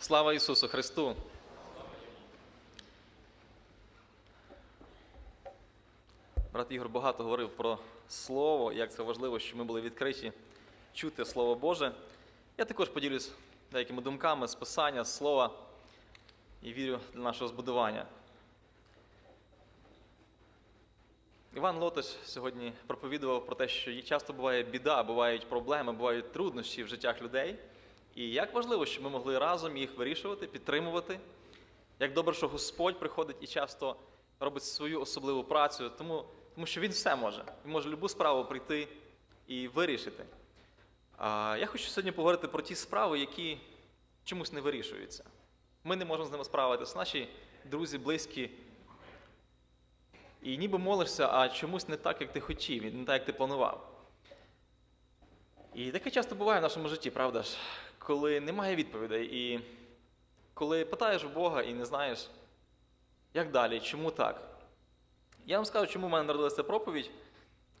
Слава Ісусу Христу! Брат Ігор багато говорив про Слово, як це важливо, що ми були відкриті чути Слово Боже. Я також поділюсь деякими думками з Писання, з Слова і вірю для нашого збудування. Іван Лотош сьогодні проповідував про те, що часто буває біда, бувають проблеми, бувають труднощі в життях людей. І як важливо, щоб ми могли разом їх вирішувати, підтримувати. Як добре, що Господь приходить і часто робить свою особливу працю, тому, тому що Він все може. Він може будь-яку справу прийти і вирішити. А я хочу сьогодні поговорити про ті справи, які чомусь не вирішуються. Ми не можемо з ними справитися. Наші друзі, близькі. І ніби молишся, а чомусь не так, як ти хотів, і не так, як ти планував. І таке часто буває в нашому житті, правда ж, коли немає відповідей, і коли питаєш Бога і не знаєш, як далі, чому так. Я вам скажу, чому в мене народилася проповідь.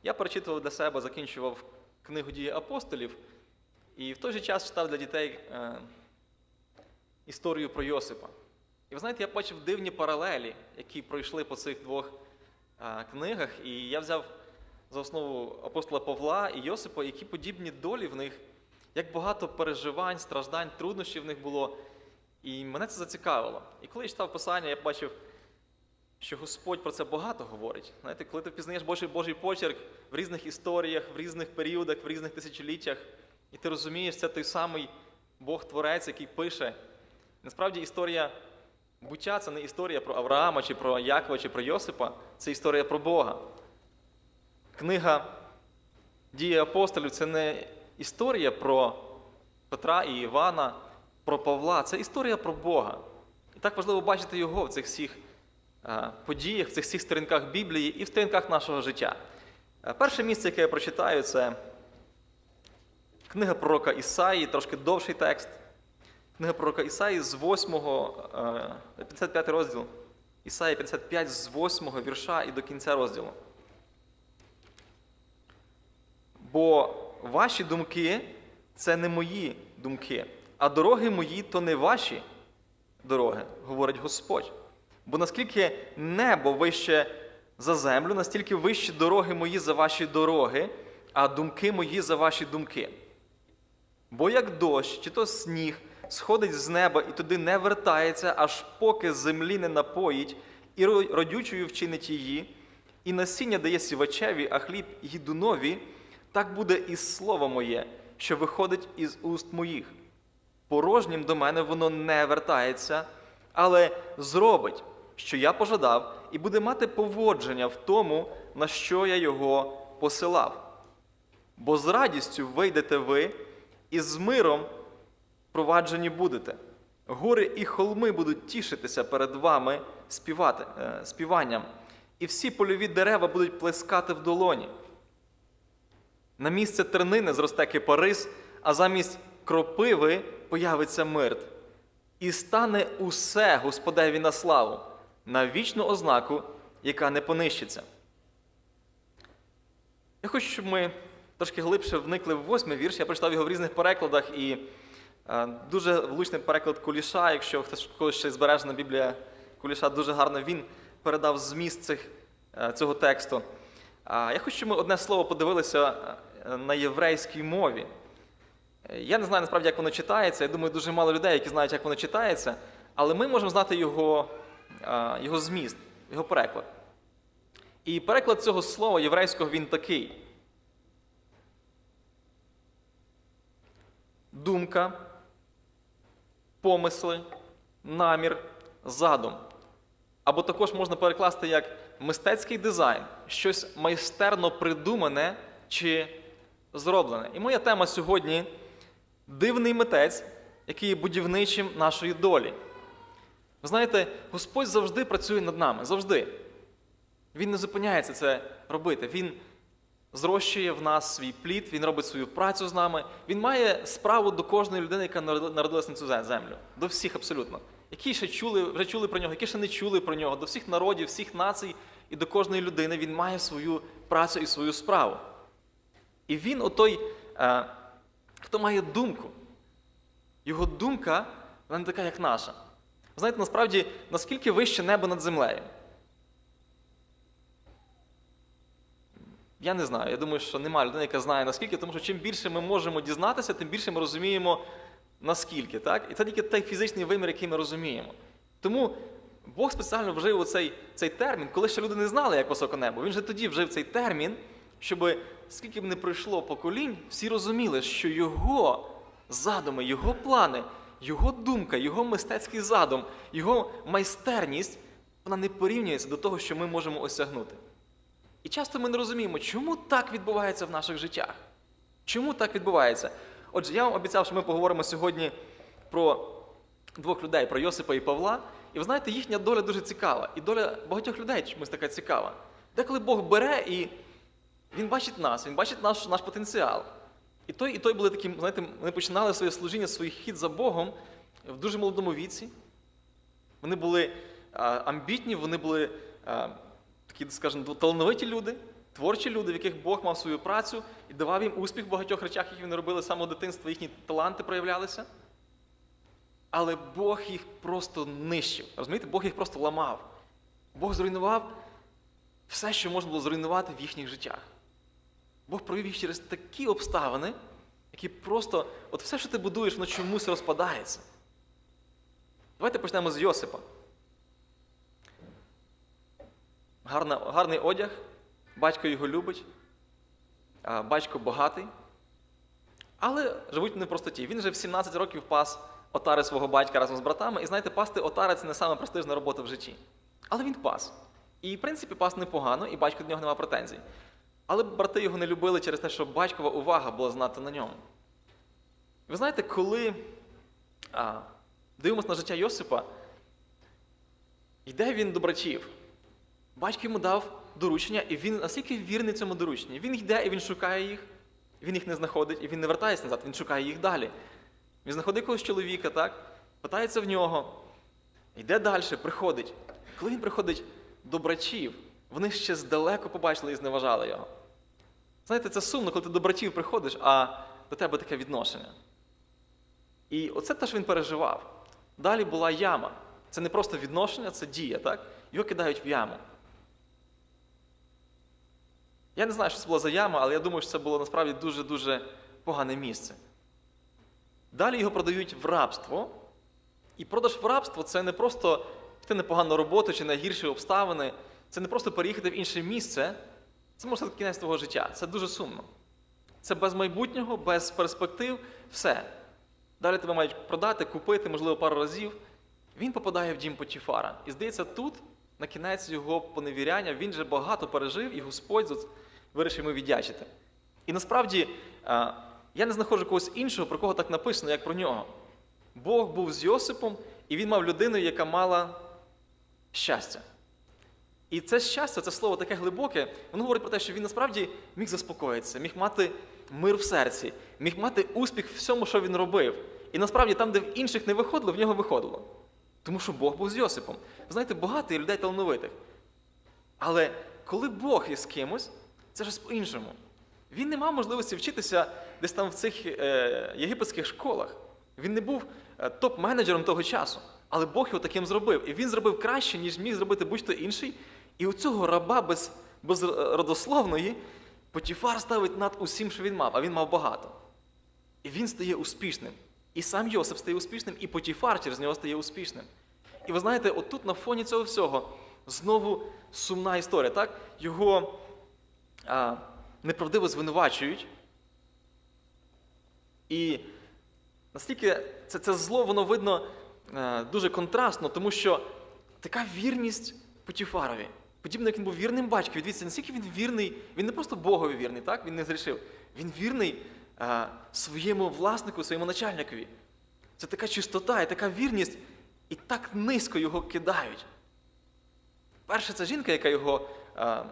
Я перечитував для себе, закінчував книгу дії апостолів, і в той же час читав для дітей е, історію про Йосипа. І ви знаєте, я бачив дивні паралелі, які пройшли по цих двох е, книгах, і я взяв за основу апостола Павла і Йосипа, які подібні долі в них, як багато переживань, страждань, труднощів в них було. І мене це зацікавило. І коли я читав Писання, я бачив, що Господь про це багато говорить. Знаєте, коли ти впізнаєш Божий Божий почерк в різних історіях, в різних періодах, в різних тисячоліттях, і ти розумієш, це той самий Бог-творець, який пише. Насправді історія буття це не історія про Авраама, чи про Якова, чи про Йосипа, це історія про Бога. Книга Дії апостолів це не історія про Петра і Івана, про Павла, це історія про Бога. І так важливо бачити його в цих всіх е, подіях, в цих всіх сторінках Біблії і в сторінках нашого життя. Е, Перше місце, яке я прочитаю, це книга пророка Ісаї, трошки довший текст. Книга пророка Ісаї з 8, е, 55 розділ. Ісаї 55 з 8 вірша і до кінця розділу. Бо ваші думки це не мої думки, а дороги мої то не ваші дороги, говорить Господь. Бо наскільки небо вище за землю, настільки вищі дороги мої за ваші дороги, а думки мої за ваші думки. Бо як дощ, чи то сніг сходить з неба і туди не вертається, аж поки землі не напоїть, і родючою вчинить її, і насіння дає сівачеві, а хліб їдунові, так буде і слово моє, що виходить із уст моїх. Порожнім до мене воно не вертається, але зробить, що я пожадав, і буде мати поводження в тому, на що я його посилав. Бо з радістю вийдете ви, і з миром проваджені будете. Гори і холми будуть тішитися перед вами співати, е, співанням, і всі польові дерева будуть плескати в долоні. На місце тернини зросте кипарис, а замість кропиви появиться мирт. І стане усе Господеві на славу, на вічну ознаку, яка не понищиться. Я хочу, щоб ми трошки глибше вникли в восьмий вірш. Я прочитав його в різних перекладах, і е, дуже влучний переклад Куліша, якщо хтось когось ще збережена Біблія Куліша, дуже гарно він передав зміст цих, е, цього тексту. Я хочу, щоб ми одне слово подивилися е, на єврейській мові. Я не знаю насправді, як воно читається. Я думаю, дуже мало людей, які знають, як воно читається, але ми можемо знати його, е, його зміст, його переклад. І переклад цього слова єврейського він такий. Думка, помисли, намір, задум. Або також можна перекласти як мистецький дизайн, щось майстерно придумане чи зроблене. І моя тема сьогодні дивний митець, який є будівничим нашої долі. Ви знаєте, Господь завжди працює над нами, завжди. Він не зупиняється це робити. Він зрощує в нас свій плід, він робить свою працю з нами. Він має справу до кожної людини, яка народилася на цю землю. До всіх абсолютно. Які ще чули, вже чули про нього, які ще не чули про нього, до всіх народів, всіх націй і до кожної людини він має свою працю і свою справу. І він отой, е, хто має думку. Його думка вона не така, як наша. Ви знаєте, насправді, наскільки вище небо над землею? Я не знаю. Я думаю, що немає людини, яка знає наскільки, тому що чим більше ми можемо дізнатися, тим більше ми розуміємо, наскільки. Так? І це тільки той фізичний вимір, який ми розуміємо. Тому Бог спеціально вжив оцей, цей термін, коли ще люди не знали, як високо небо. Він же тоді вжив цей термін, щоб скільки б не пройшло поколінь, всі розуміли, що його задуми, його плани, його думка, його мистецький задум, його майстерність, вона не порівнюється до того, що ми можемо осягнути. І часто ми не розуміємо, чому так відбувається в наших життях. Чому так відбувається? Отже, я вам обіцяв, що ми поговоримо сьогодні про двох людей, про Йосипа і Павла. І ви знаєте, їхня доля дуже цікава. І доля багатьох людей чомусь така цікава. Деколи Бог бере і Він бачить нас, Він бачить наш, наш потенціал. І той, і той були такі, знаєте, вони починали своє служіння, свій хід за Богом в дуже молодому віці. Вони були а, амбітні, вони були а, такі, скажімо, талановиті люди, творчі люди, в яких Бог мав свою працю і давав їм успіх в багатьох речах, які вони робили з самого дитинства, їхні таланти проявлялися. Але Бог їх просто нищив. Розумієте, Бог їх просто ламав. Бог зруйнував все, що можна було зруйнувати в їхніх життях. Бог провів їх через такі обставини, які просто, от все, що ти будуєш, воно чомусь розпадається. Давайте почнемо з Йосипа. Гарна, гарний одяг, батько його любить, батько багатий. Але живуть в простоті. Він же в 17 років пас отари свого батька разом з братами. І знаєте, пасти отари це не саме престижна робота в житті. Але він пас. І, в принципі, пас непогано, і батько до нього немає претензій. Але брати його не любили через те, що батькова увага була зната на ньому. Ви знаєте, коли а, дивимося на життя Йосипа, йде він до братів. Батько йому дав доручення, і він настільки вірний цьому дорученню. Він йде і він шукає їх, він їх не знаходить, і він не вертається назад, він шукає їх далі. Він знаходить якогось чоловіка, так? питається в нього, йде далі, приходить. Коли він приходить до братів, вони ще здалеку побачили і зневажали його. Знаєте, це сумно, коли ти до братів приходиш, а до тебе таке відношення. І оце те, що він переживав. Далі була яма. Це не просто відношення, це дія, так? Його кидають в яму. Я не знаю, що це була за яма, але я думаю, що це було насправді дуже-дуже погане місце. Далі його продають в рабство. І продаж в рабство це не просто піти на погану роботу чи на гірші обставини, це не просто переїхати в інше місце. Це може бути кінець твого життя. Це дуже сумно. Це без майбутнього, без перспектив, все. Далі тебе мають продати, купити, можливо, пару разів. Він попадає в дім Потіфара. І здається, тут, на кінець його поневіряння, він же багато пережив, і Господь вирішив йому віддячити. І насправді я не знаходжу когось іншого, про кого так написано, як про нього. Бог був з Йосипом, і він мав людину, яка мала щастя. І це щастя, це слово таке глибоке, воно говорить про те, що він насправді міг заспокоїтися, міг мати мир в серці, міг мати успіх в всьому, що він робив. І насправді там, де в інших не виходило, в нього виходило. Тому що Бог був з Йосипом. Ви знаєте, багато є людей талановитих. Але коли Бог є з кимось, це щось по-іншому. Він не мав можливості вчитися десь там в цих е, єгипетських школах. Він не був е, топ-менеджером того часу. Але Бог його таким зробив. І він зробив краще, ніж міг зробити будь-хто інший. І у цього раба без, без родословної Потіфар ставить над усім, що він мав, а він мав багато. І він стає успішним. І сам Йосип стає успішним, і Потіфар через нього стає успішним. І ви знаєте, отут на фоні цього всього знову сумна історія. так? Його а, неправдиво звинувачують. І настільки це, це зло, воно видно а, дуже контрастно, тому що така вірність Потіфарові. Подібно, як він був вірним батькові. Дивіться, наскільки він вірний, він не просто Богові вірний, так? він не зрішив. Він вірний а, своєму власнику, своєму начальникові. Це така чистота і така вірність, і так низько його кидають. Перше, це жінка, яка його а,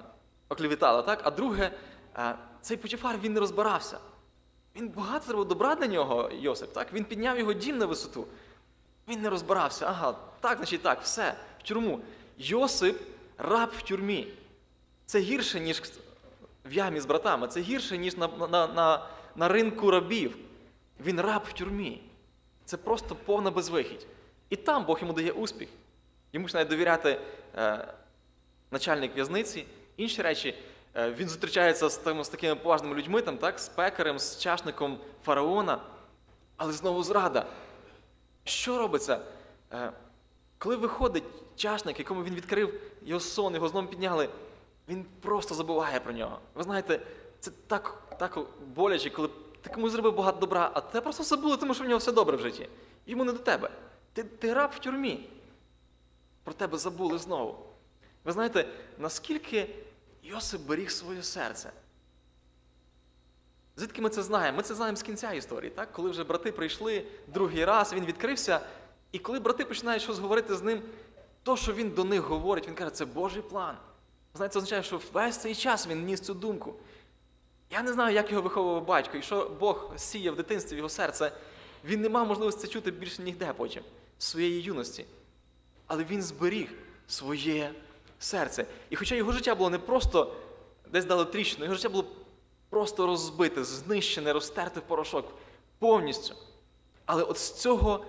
оклівітала, так? а друге, а, цей Потіфар він не розбирався. Він багато зробив добра для нього, Йосип, так? він підняв його дім на висоту. Він не розбирався. Ага, так, значить так, все, в тюрму. Йосип раб в тюрмі. Це гірше, ніж в ямі з братами, це гірше, ніж на, на, на, на ринку рабів. Він раб в тюрмі. це просто повна безвихідь. І там Бог йому дає успіх. Йому починає довіряти е, начальник в'язниці, інші речі. Е, він зустрічається з, там, з такими поважними людьми, там, так, з пекарем, з чашником фараона, але знову зрада. Що робиться? Е, коли виходить чашник, якому він відкрив його сон, його знову підняли, він просто забуває про нього. Ви знаєте, це так, так боляче, коли ти комусь зробив багато добра, а те просто забули, тому що в нього все добре в житті. Йому не до тебе. Ти, ти раб в тюрмі. Про тебе забули знову. Ви знаєте, наскільки Йосип беріг своє серце? Звідки ми це знаємо? Ми це знаємо з кінця історії, так? коли вже брати прийшли другий раз, він відкрився, і коли брати починають щось говорити з ним, то, що він до них говорить, він каже, це Божий план. Знаєте, це означає, що весь цей час він ніс цю думку. Я не знаю, як його виховував батько, і що Бог сіяв в дитинстві в його серце, він не мав можливості це чути більше ніде потім, з своєї юності. Але він зберіг своє серце. І хоча його життя було не просто десь дало тріщину, його життя було просто розбите, знищене, розтерте в порошок повністю. Але от з цього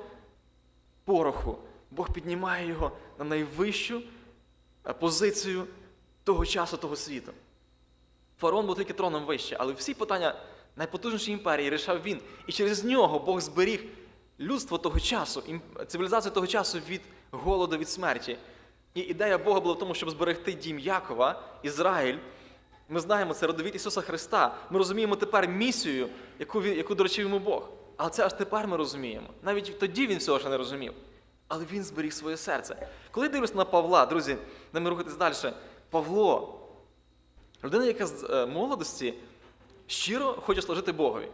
пороху Бог піднімає його на найвищу е, позицію того часу, того світу. Фараон був тільки троном вище, але всі питання найпотужнішої імперії рішав він. І через нього Бог зберіг людство того часу, цивілізацію того часу від голоду, від смерті. І ідея Бога була в тому, щоб зберегти дім Якова, Ізраїль. Ми знаємо, це родовід Ісуса Христа. Ми розуміємо тепер місію, яку, яку доручив йому Бог. Але це аж тепер ми розуміємо. Навіть тоді він всього ще не розумів. Але він зберіг своє серце. Коли дивлюся на Павла, друзі, нам рухатись далі. Павло, людина, яка з е, молодості щиро хоче служити Богові.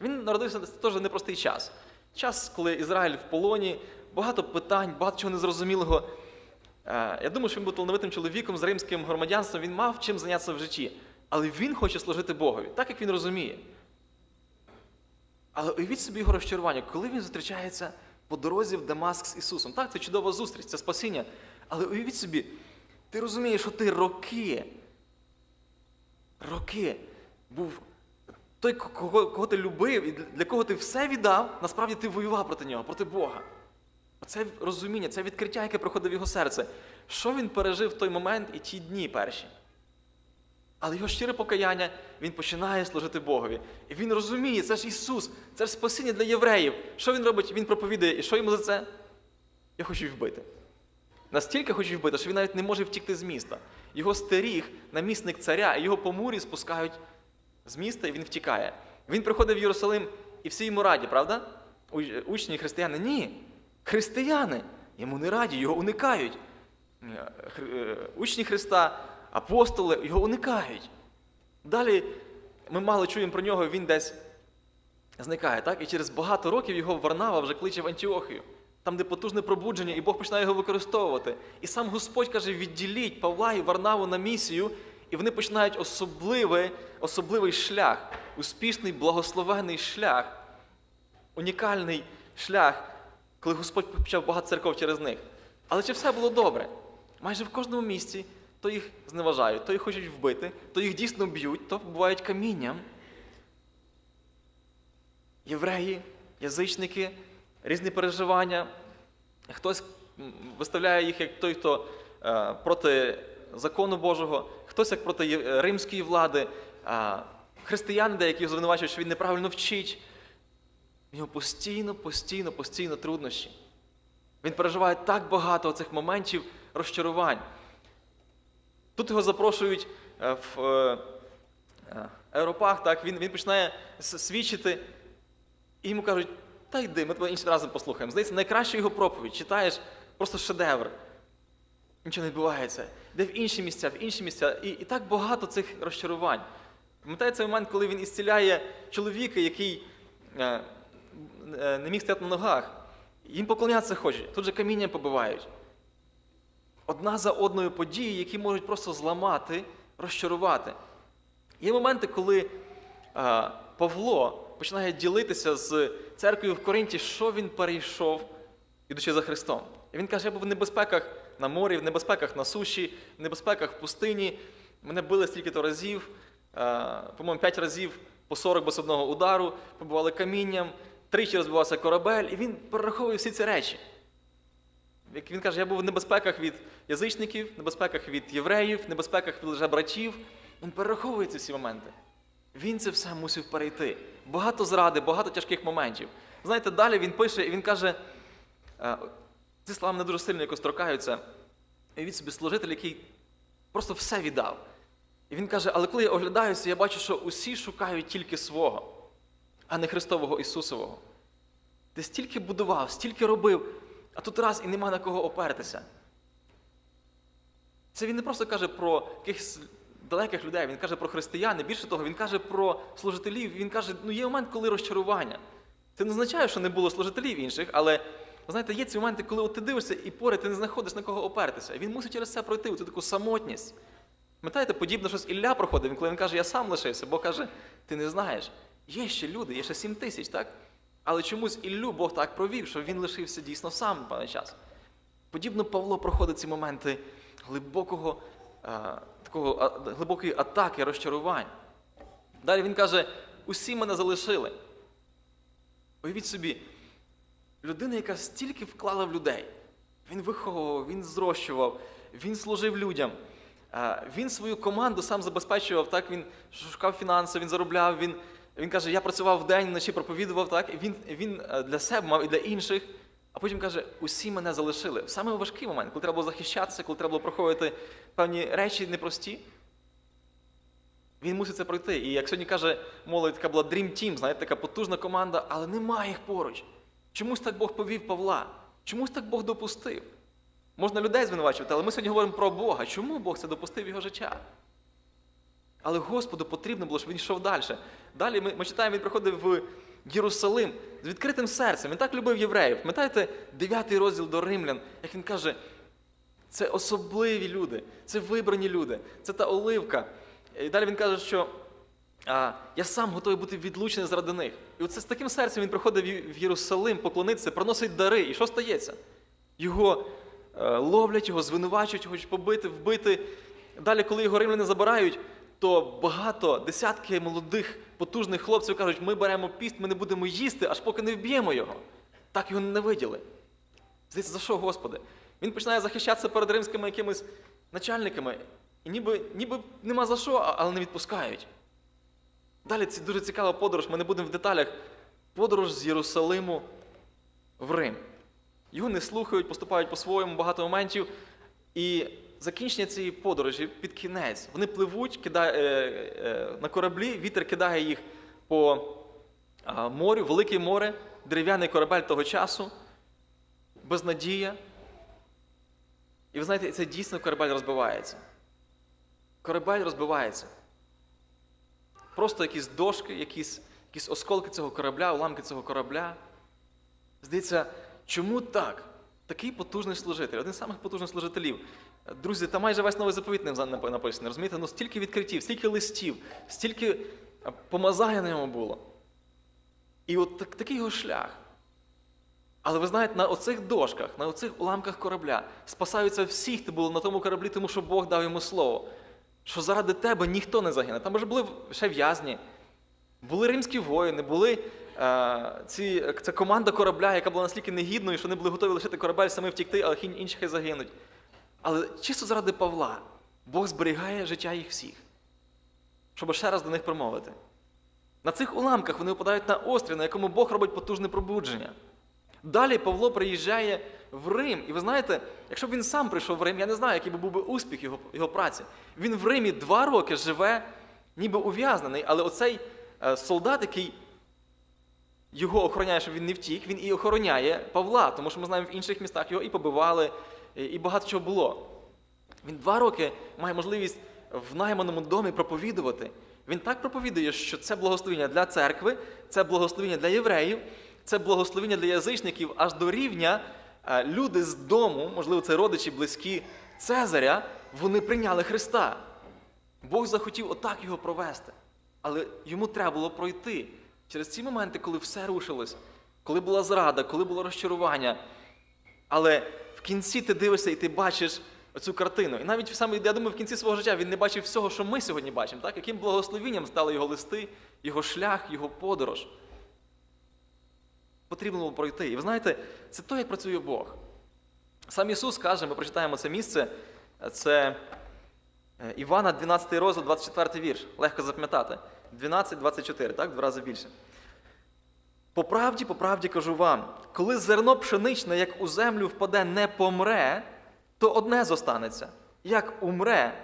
Він народився теж непростий час. Час, коли Ізраїль в полоні, багато питань, багато чого незрозумілого. Е, Я думаю, що він був талановитим чоловіком з римським громадянством, він мав чим зайнятися в житті. Але він хоче служити Богові, так як він розуміє. Але уявіть собі його розчарування, коли він зустрічається по дорозі в Дамаск з Ісусом. Так, це чудова зустріч, це спасіння. Але уявіть собі, ти розумієш, що ти роки, роки був той, кого, кого ти любив і для кого ти все віддав, насправді ти воював проти нього, проти Бога. Оце розуміння, це відкриття, яке проходить в його серце. Що він пережив в той момент і ті дні перші? Але його щире покаяння, він починає служити Богові. І він розуміє, це ж Ісус, це ж спасіння для євреїв. Що він робить? Він проповідує. І що йому за це? Я хочу вбити. Настільки хочу вбити, що він навіть не може втікти з міста. Його стеріг, намісник царя, і його по мурі спускають з міста, і він втікає. Він приходить в Єрусалим, і всі йому раді, правда? Учні християни? Ні. Християни йому не раді, його уникають. Е, е, Учні Христа, апостоли його уникають. Далі ми мало чуємо про нього, він десь зникає, так? І через багато років його Варнава вже кличе в Антіохію, там, де потужне пробудження, і Бог починає його використовувати. І сам Господь каже: відділіть Павла і Варнаву на місію, і вони починають особливий, особливий шлях, успішний, благословений шлях, унікальний шлях, коли Господь почав багато церков через них. Але чи все було добре? Майже в кожному місці то їх зневажають, то їх хочуть вбити, то їх дійсно б'ють, то бувають камінням. Євреї, язичники, різні переживання. Хтось виставляє їх як той, хто е, проти закону Божого, хтось як проти римської влади, християни деякі звинувачують, що він неправильно вчить. В нього постійно, постійно, постійно труднощі. Він переживає так багато цих моментів розчарувань. Тут його запрошують е, в е, е, так, він, він починає свідчити, і йому кажуть, та йди, ми тебе іншим разом послухаємо. Здається, найкраща його проповідь, читаєш просто шедевр. Нічого не відбувається. Де в інші місця, в інші місця. І, і так багато цих розчарувань. Пам'ятаєте цей момент, коли він ісціляє чоловіка, який не міг стояти на ногах. Їм поклонятися хочуть, тут же каміння побивають. Одна за одною події, які можуть просто зламати, розчарувати. Є моменти, коли е, Павло починає ділитися з церквою в Коринті, що він перейшов, ідучи за Христом. І він каже, я був в небезпеках на морі, в небезпеках на суші, в небезпеках в пустині. Мене били стільки-то разів, е, по-моєму, п'ять разів по 40 без одного удару, побували камінням, тричі розбивався корабель, і він перераховує всі ці речі. Він каже, я був в небезпеках від язичників, небезпеках від євреїв, небезпеках від лжебратів. Він перераховує ці всі моменти. Він це все мусив перейти. Багато зради, багато тяжких моментів. Знаєте, далі він пише, і він каже: е, ці слова мене дуже сильно якось торкаються. І він собі служитель, який просто все віддав. І він каже: але коли я оглядаюся, я бачу, що усі шукають тільки свого, а не Христового Ісусового. Ти стільки будував, стільки робив, а тут раз і нема на кого опертися. Це він не просто каже про якихось далеких людей, він каже про християн, і більше того, він каже про служителів. Він каже, ну є момент, коли розчарування. Це не означає, що не було служителів інших, але знаєте, є ці моменти, коли от ти дивишся і поряд ти не знаходиш на кого опертися. Він мусить через це пройти, цю таку самотність. Пам'ятаєте, подібно щось Ілля проходив, коли він каже, я сам лишився, Бог каже, ти не знаєш. Є ще люди, є ще сім тисяч, так? Але чомусь Іллю Бог так провів, що він лишився дійсно сам певний час. Подібно Павло проходить ці моменти глибокого, а, такого, а, глибокої атаки, розчарувань. Далі він каже: усі мене залишили. Уявіть собі, людина, яка стільки вклала в людей. Він виховував, він зрощував, він служив людям. А, Він свою команду сам забезпечував, так? він шукав фінанси, він заробляв, він, він каже, я працював вдень, вночі проповідував, так? Він, він е, для себе мав і для інших. А потім каже, усі мене залишили. В саме важкий момент, коли треба було захищатися, коли треба було проходити певні речі непрості. Він мусить це пройти. І як сьогодні каже молодь, така була Dream Team, знаєте, така потужна команда, але немає їх поруч. Чомусь так Бог повів Павла, чомусь так Бог допустив. Можна людей звинувачувати, але ми сьогодні говоримо про Бога. Чому Бог це допустив в його життя? Але Господу потрібно було, щоб він йшов далі. Далі ми, ми читаємо, він приходив в Єрусалим з відкритим серцем. Він так любив євреїв. Пам'ятаєте, 9 розділ до римлян, як він каже, це особливі люди, це вибрані люди, це та оливка. І далі він каже, що а, я сам готовий бути відлучений заради них. І оце з таким серцем він приходив в Єрусалим поклонитися, приносить дари. І що стається? Його е, ловлять, його звинувачують, хочуть побити, вбити. Далі, коли його римляни забирають, то багато, десятки молодих, потужних хлопців кажуть, ми беремо піст, ми не будемо їсти, аж поки не вб'ємо його. Так його ненавиділи. Здається, за що, Господи? Він починає захищатися перед римськими якимись начальниками, і ніби, ніби нема за що, але не відпускають. Далі це дуже цікава подорож, ми не будемо в деталях. Подорож з Єрусалиму в Рим. Його не слухають, поступають по-своєму, багато моментів. І закінчення цієї подорожі під кінець. Вони пливуть кидає, е, е, на кораблі, вітер кидає їх по морю, велике море, дерев'яний корабель того часу, безнадія. І ви знаєте, це дійсно корабель розбивається. Корабель розбивається. Просто якісь дошки, якісь, якісь осколки цього корабля, уламки цього корабля. Здається, чому так? Такий потужний служитель, один з самих потужних служителів. Друзі, та майже весь новий заповіт нап- написаний. Розумієте? Ну стільки відкриттів, стільки листів, стільки помазання на ньому було. І от так, такий його шлях. Але ви знаєте, на оцих дошках, на оцих уламках корабля спасаються всі, хто були на тому кораблі, тому що Бог дав йому слово. Що заради тебе ніхто не загине. Там вже були ще в'язні, були римські воїни, були е, ці, ця команда корабля, яка була настільки негідною, що вони були готові лишити корабель, самі втікти, але інші хай загинуть. Але чисто заради Павла Бог зберігає життя їх всіх, щоб ще раз до них промовити. На цих уламках вони випадають на острів, на якому Бог робить потужне пробудження. Далі Павло приїжджає в Рим. І ви знаєте, якщо б він сам прийшов в Рим, я не знаю, який би був би успіх його, його праці. Він в Римі два роки живе, ніби ув'язнений, але оцей е, солдат, який його охороняє, щоб він не втік, він і охороняє Павла, тому що ми знаємо, в інших містах його і побивали, і багато чого було. Він два роки має можливість в найманому домі проповідувати. Він так проповідує, що це благословення для церкви, це благословення для євреїв, це благословення для язичників аж до рівня е, люди з дому, можливо, це родичі, близькі Цезаря, вони прийняли Христа. Бог захотів отак його провести. Але йому треба було пройти через ці моменти, коли все рушилось, коли була зрада, коли було розчарування. Але в кінці ти дивишся і ти бачиш оцю картину. І навіть саме, я думаю, в кінці свого життя він не бачив всього, що ми сьогодні бачимо, так? яким благословенням стали його листи, його шлях, його подорож. потрібно було пройти. І ви знаєте, це то, як працює Бог. Сам Ісус каже, ми прочитаємо це місце, це е, Івана, 12 розділ, 24 вірш. Легко запам'ятати. 12-24, так? Два рази більше. По правді, по правді кажу вам, коли зерно пшеничне, як у землю впаде, не помре, то одне зостанеться. Як умре,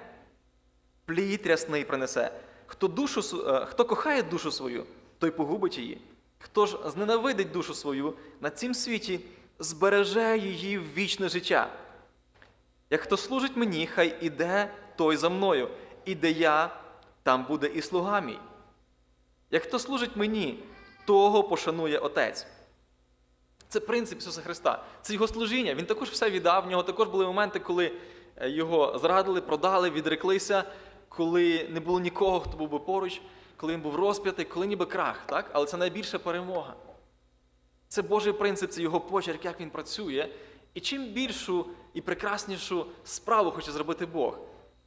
плід рясний принесе. Хто, душу, е, хто кохає душу свою, той погубить її. Хто ж зненавидить душу свою на цім світі, збереже її в вічне життя. Як хто служить мені, хай іде той за мною, і де я, там буде і слуга мій. Як хто служить мені, того пошанує Отець. Це принцип Ісуса Христа. Це Його служіння. Він також все віддав. В нього також були моменти, коли е, його зрадили, продали, відреклися, коли не було нікого, хто був би поруч, коли він був розп'ятий, коли ніби крах. Так? Але це найбільша перемога. Це Божий принцип, це його почерк, як він працює. І чим більшу і прекраснішу справу хоче зробити Бог,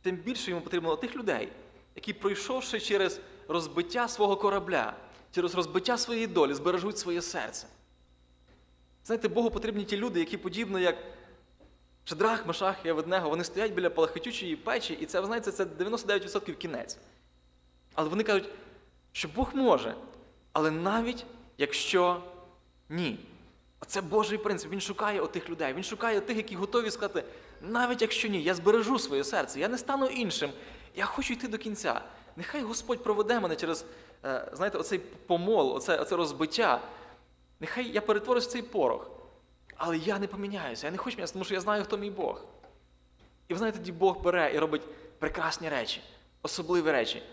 тим більше йому потрібно тих людей, які, пройшовши через розбиття свого корабля, через розбиття своєї долі, збережуть своє серце. Знаєте, Богу потрібні ті люди, які подібно як Шедрах, Мешах і Аведнего, вони стоять біля палахитючої печі, і це, ви знаєте, це 99% кінець. Але вони кажуть, що Бог може, але навіть якщо ні. Оце Божий принцип. Він шукає отих людей. Він шукає тих, які готові сказати, навіть якщо ні, я збережу своє серце, я не стану іншим. Я хочу йти до кінця. Нехай Господь проведе мене через, знаєте, оцей помол, оце, оце розбиття. Нехай я перетворюсь в цей порох. Але я не поміняюся, я не хочу мінятися, тому що я знаю, хто мій Бог. І ви знаєте, тоді Бог бере і робить прекрасні речі, особливі речі.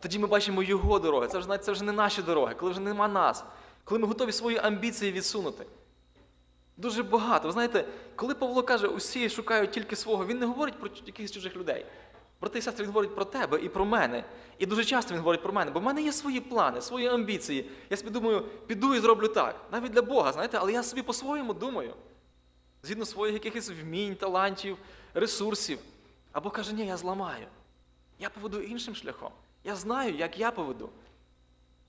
Тоді ми бачимо Його дороги. Це вже, знаєте, це вже не наші дороги, коли вже нема нас, коли ми готові свої амбіції відсунути. Дуже багато. Ви знаєте, коли Павло каже, усі шукають тільки свого, він не говорить про якихось чужих людей. Брати і сестри, він говорить про тебе і про мене. І дуже часто він говорить про мене, бо в мене є свої плани, свої амбіції. Я собі думаю, піду і зроблю так. Навіть для Бога, знаєте, але я собі по-своєму думаю. Згідно своїх якихось вмінь, талантів, ресурсів. Або каже, ні, я зламаю. Я поведу іншим шляхом. Я знаю, як я поведу.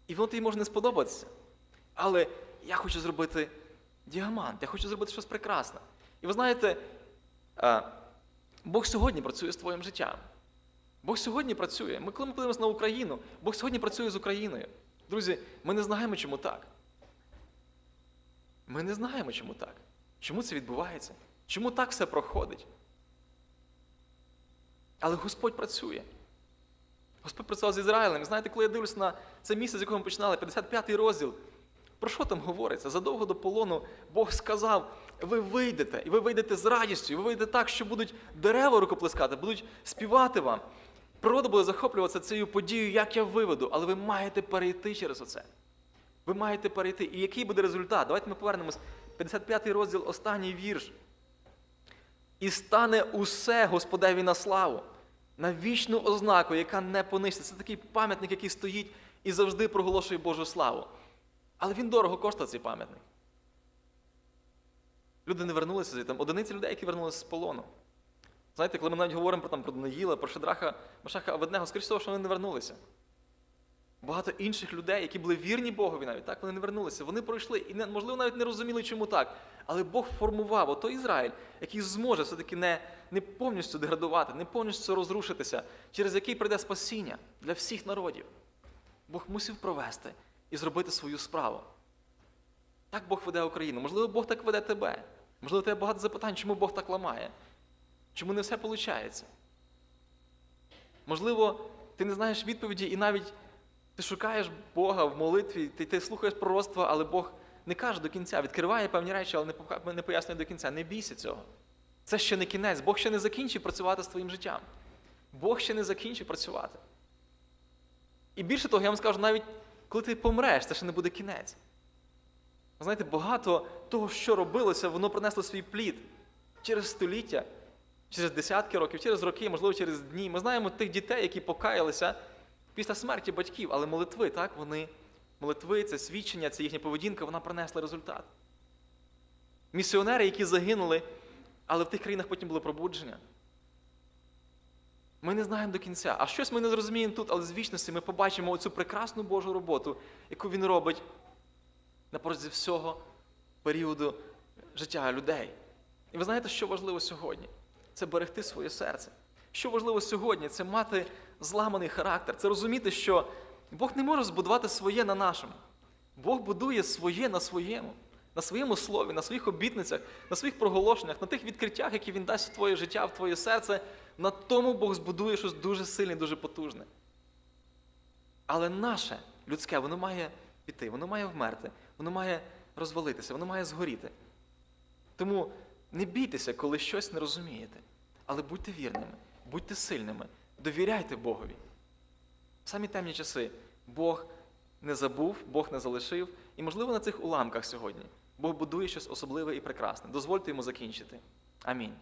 І воно тобі може не сподобатися. Але я хочу зробити діамант, я хочу зробити щось прекрасне. І ви знаєте, Бог сьогодні працює з твоїм життям. Бог сьогодні працює. Ми коли ми подивимося на Україну, Бог сьогодні працює з Україною. Друзі, ми не знаємо, чому так. Ми не знаємо, чому так. Чому це відбувається? Чому так все проходить? Але Господь працює. Господь працював з Ізраїлем. Знаєте, коли я дивлюся на це місце, з якого ми починали, 55-й розділ, про що там говориться? Задовго до полону Бог сказав: ви вийдете, і ви вийдете з радістю, і ви вийдете так, що будуть дерева рукоплескати, будуть співати вам. Природа буде захоплюватися цією подією, як я виведу, але ви маєте перейти через оце. Ви маєте перейти. І який буде результат? Давайте ми повернемось. 55-й розділ, останній вірш. І стане усе Господеві на славу, на вічну ознаку, яка не понищиться. Це такий пам'ятник, який стоїть і завжди проголошує Божу славу. Але він дорого коштує цей пам'ятник. Люди не вернулися звідти. Одиниці людей, які вернулися з полону. Знаєте, коли ми навіть говоримо про, там, про Даниїла, про Шедраха, Машаха Аведнего, скоріше того, що вони не вернулися. Багато інших людей, які були вірні Богові навіть, так, вони не вернулися. Вони пройшли і, можливо, навіть не розуміли, чому так. Але Бог формував ото Ізраїль, який зможе все-таки не, не повністю деградувати, не повністю розрушитися, через який прийде спасіння для всіх народів. Бог мусив провести і зробити свою справу. Так Бог веде Україну. Можливо, Бог так веде тебе. Можливо, у тебе багато запитань, чому Бог так ламає? Чому не все виходить? Можливо, ти не знаєш відповіді і навіть ти шукаєш Бога в молитві, ти, ти слухаєш пророцтва, але Бог не каже до кінця, відкриває певні речі, але не, не пояснює до кінця. Не бійся цього. Це ще не кінець. Бог ще не закінчив працювати з твоїм життям. Бог ще не закінчив працювати. І більше того, я вам скажу, навіть коли ти помреш, це ще не буде кінець. Знаєте, багато того, що робилося, воно принесло свій плід через століття, через десятки років, через роки, можливо, через дні. Ми знаємо тих дітей, які покаялися після смерті батьків, але молитви, так, вони, молитви, це свідчення, це їхня поведінка, вона принесла результат. Місіонери, які загинули, але в тих країнах потім було пробудження. Ми не знаємо до кінця. А щось ми не зрозуміємо тут, але з вічності ми побачимо оцю прекрасну Божу роботу, яку він робить на всього періоду життя людей. І ви знаєте, що важливо сьогодні? Це берегти своє серце. Що важливо сьогодні, це мати зламаний характер, це розуміти, що Бог не може збудувати своє на нашому. Бог будує своє на своєму, на своєму слові, на своїх обітницях, на своїх проголошеннях, на тих відкриттях, які Він дасть в твоє життя, в твоє серце. На тому Бог збудує щось дуже сильне, дуже потужне. Але наше людське, воно має піти, воно має вмерти, воно має розвалитися, воно має згоріти. Тому не бійтеся, коли щось не розумієте, але будьте вірними, будьте сильними, довіряйте Богові. В самі темні часи Бог не забув, Бог не залишив, і, можливо, на цих уламках сьогодні Бог будує щось особливе і прекрасне. Дозвольте йому закінчити. Амінь.